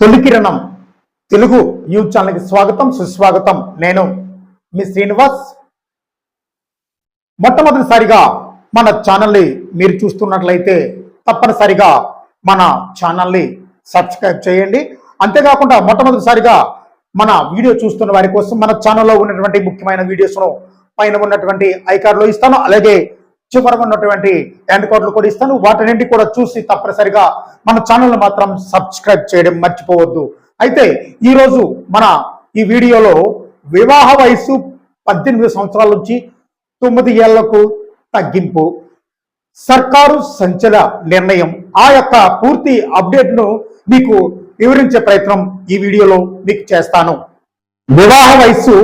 తొలికిరణం Telugu news ఛానల్కి స్వాగతం సుస్వాగతం. నేను మీ శ్రీనివాస్. మొట్టమొదటిసారిగా మన ఛానల్ని మీరు చూస్తున్నట్లయితే తప్పనిసరిగా మన ఛానల్ని సబ్స్క్రైబ్ చేయండి. అంతేకాకుండా మొట్టమొదటిసారిగా మన వీడియో చూస్తున్న వారి కోసం మన ఛానల్లో ఉన్నటువంటి ముఖ్యమైన వీడియోస్ను పైన ఉన్నటువంటి ఐకార్లో ఇస్తాను. అలాగే చివరగా ఉన్నటువంటి ఎండ్ కార్డులు కూడా ఇస్తాను. వాటినింటి కూడా చూసి తప్పనిసరిగా మన ఛానల్ని మాత్రం సబ్స్క్రైబ్ చేయడం మర్చిపోవద్దు. అయితే ఈరోజు మన ఈ వీడియోలో వివాహ వయసు పద్దెనిమిది సంవత్సరాల నుంచి తొమ్మిది ఏళ్ళకు తగ్గింపు సర్కారు సంచల నిర్ణయం ఆ యొక్క పూర్తి అప్డేట్ను మీకు వివరించే ప్రయత్నం ఈ వీడియోలో మీకు చేస్తాను. వివాహ వయస్సు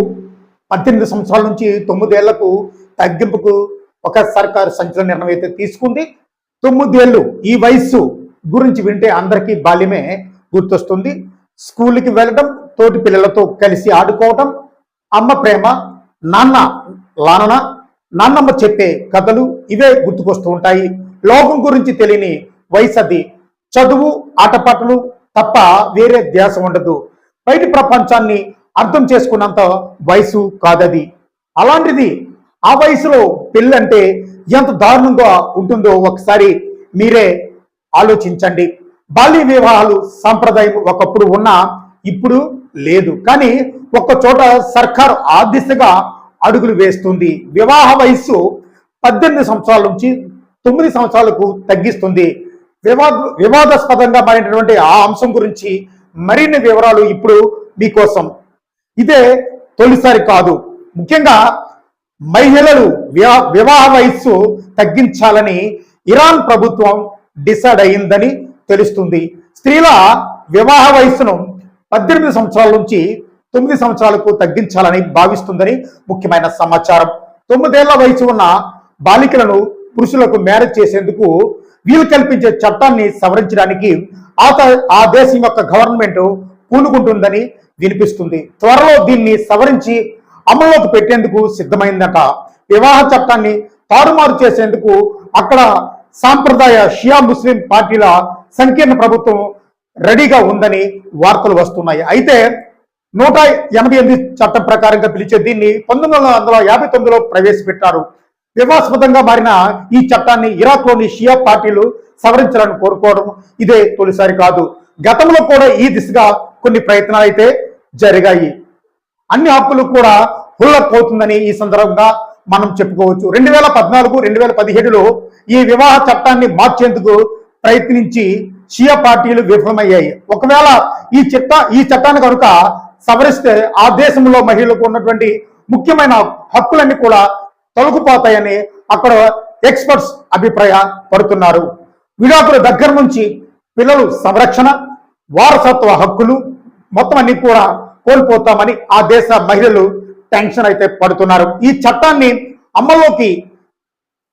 పద్దెనిమిది సంవత్సరాల నుంచి తొమ్మిదేళ్ళకు తగ్గింపుకు ఒక సర్కారు సంచలన నిర్ణయం అయితే తీసుకుంది. తొమ్మిదేళ్ళు ఈ వయస్సు గురించి వింటే అందరికీ బాల్యమే గుర్తొస్తుంది. స్కూల్కి వెళ్ళడం తోటి పిల్లలతో కలిసి ఆడుకోవటం అమ్మ ప్రేమ నాన్న లానన నాన్నమ్మ చెప్పే కథలు ఇవే గుర్తుకొస్తూ ఉంటాయి. లోకం గురించి తెలియని వయసు అది. చదువు ఆటపాటలు తప్ప వేరే ధ్యాస ఉండదు. బయటి ప్రపంచాన్ని అర్థం చేసుకున్నంత వయసు కాదది. అలాంటిది ఆ వయసులో పెళ్ళంటే ఎంత దారుణంగా ఉంటుందో ఒకసారి మీరే ఆలోచించండి. బాల్య వివాహాలు సాంప్రదాయం ఒకప్పుడు ఉన్నా ఇప్పుడు లేదు. కానీ ఒక్క చోట సర్కారు ఆ దిశగా అడుగులు వేస్తుంది. వివాహ వయస్సు పద్దెనిమిది సంవత్సరాల నుంచి తొమ్మిది సంవత్సరాలకు తగ్గిస్తుంది. వివాద వివాదాస్పదంగా మారినటువంటి ఆ అంశం గురించి మరిన్ని వివరాలు ఇప్పుడు మీకోసం. ఇదే తొలిసారి కాదు. ముఖ్యంగా మహిళలు వివాహ వయస్సు తగ్గించాలని ఇరాన్ ప్రభుత్వం డిసైడ్ అయిందని తెలుస్తుంది. స్త్రీల వివాహ వయస్సును పద్దెనిమిది సంవత్సరాల నుంచి తొమ్మిది సంవత్సరాలకు తగ్గించాలని భావిస్తుందని ముఖ్యమైన సమాచారం. తొమ్మిదేళ్ళ వయసు ఉన్న బాలికలను పురుషులకు మ్యారేజ్ చేసేందుకు వీలు కల్పించే చట్టాన్ని సవరించడానికి ఆ త- ఆ దేశం యొక్క గవర్నమెంట్ పూనుకుంటుందని వినిపిస్తుంది. త్వరలో దీన్ని సవరించి అమల్లోకి పెట్టేందుకు సిద్ధమైందట. వివాహ చట్టాన్ని తారుమారు చేసేందుకు అక్కడ సాంప్రదాయ షియా ముస్లిం పార్టీల సంకీర్ణ ప్రభుత్వం రెడీగా ఉందని వార్తలు వస్తున్నాయి. అయితే నూట ఎనభై ఎనిమిది చట్టం ప్రకారంగా పిలిచే దీన్ని పంతొమ్మిది వందల యాభై తొమ్మిదిలో ప్రవేశపెట్టారు. వివాదాస్పదంగా మారిన ఈ చట్టాన్ని ఇరాక్లోని షియా పార్టీలు సవరించాలని కోరుకోవడం ఇదే తొలిసారి కాదు. గతంలో కూడా ఈ దిశగా కొన్ని ప్రయత్నాలు అయితే జరిగాయి. అన్ని హక్కులు కూడా హుల్లకపోతుందని ఈ సందర్భంగా మనం చెప్పుకోవచ్చు. రెండు వేల పద్నాలుగు రెండు వేల పదిహేడులో ఈ వివాహ చట్టాన్ని మార్చేందుకు ప్రయత్నించి షియా పార్టీలు విఫలమయ్యాయి. ఒకవేళ ఈ చట్ట ఈ చట్టాన్ని కనుక సవరిస్తే ఆ దేశంలో మహిళలకు ఉన్నటువంటి ముఖ్యమైన హక్కులన్నీ కూడా తొలగిపోతాయని అక్కడ ఎక్స్పర్ట్స్ అభిప్రాయపడుతున్నారు విడాకుల దగ్గర నుంచి పిల్లలు సంరక్షణ వారసత్వ హక్కులు మొత్తం అన్ని కూడా కోల్పోతామని ఆ దేశ మహిళలు టెన్షన్ అయితే పడుతున్నారు. ఈ చట్టాన్ని అమల్లోకి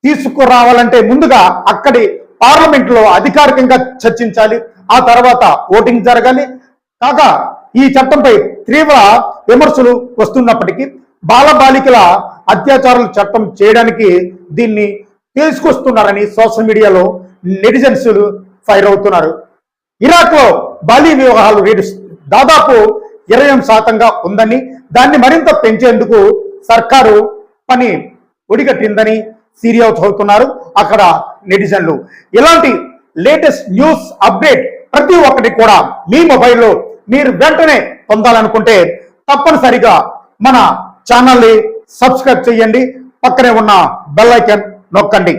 తీసుకురావాలంటే ముందుగా అక్కడి పార్లమెంట్లో అధికారికంగా చర్చించాలి. ఆ తర్వాత ఓటింగ్ జరగాలి. కాగా ఈ చట్టంపై తీవ్ర విమర్శలు వస్తున్నప్పటికీ బాలబాలికల అత్యాచారాల చట్టం చేయడానికి దీన్ని తీసుకొస్తున్నారని సోషల్ మీడియాలో నెటిజన్స్ ఫైర్ అవుతున్నారు. ఇరాక్లో బాల్య వివాహాలు రేటు దాదాపు ఇరవై శాతంగా ఉందని దాన్ని మరింత పెంచేందుకు సర్కారు పని ఒడిగట్టిందని సీరియస్ అవుతున్నారు అక్కడ నెటిజన్లు. ఇలాంటి లేటెస్ట్ న్యూస్ అప్డేట్ ప్రతి ఒక్కటి కూడా మీ మొబైల్లో మీరు వెంటనే పొందాలనుకుంటే తప్పనిసరిగా మన ఛానల్ని సబ్స్క్రైబ్ చేయండి. పక్కనే ఉన్న బెల్ ఐకాన్ నొక్కండి.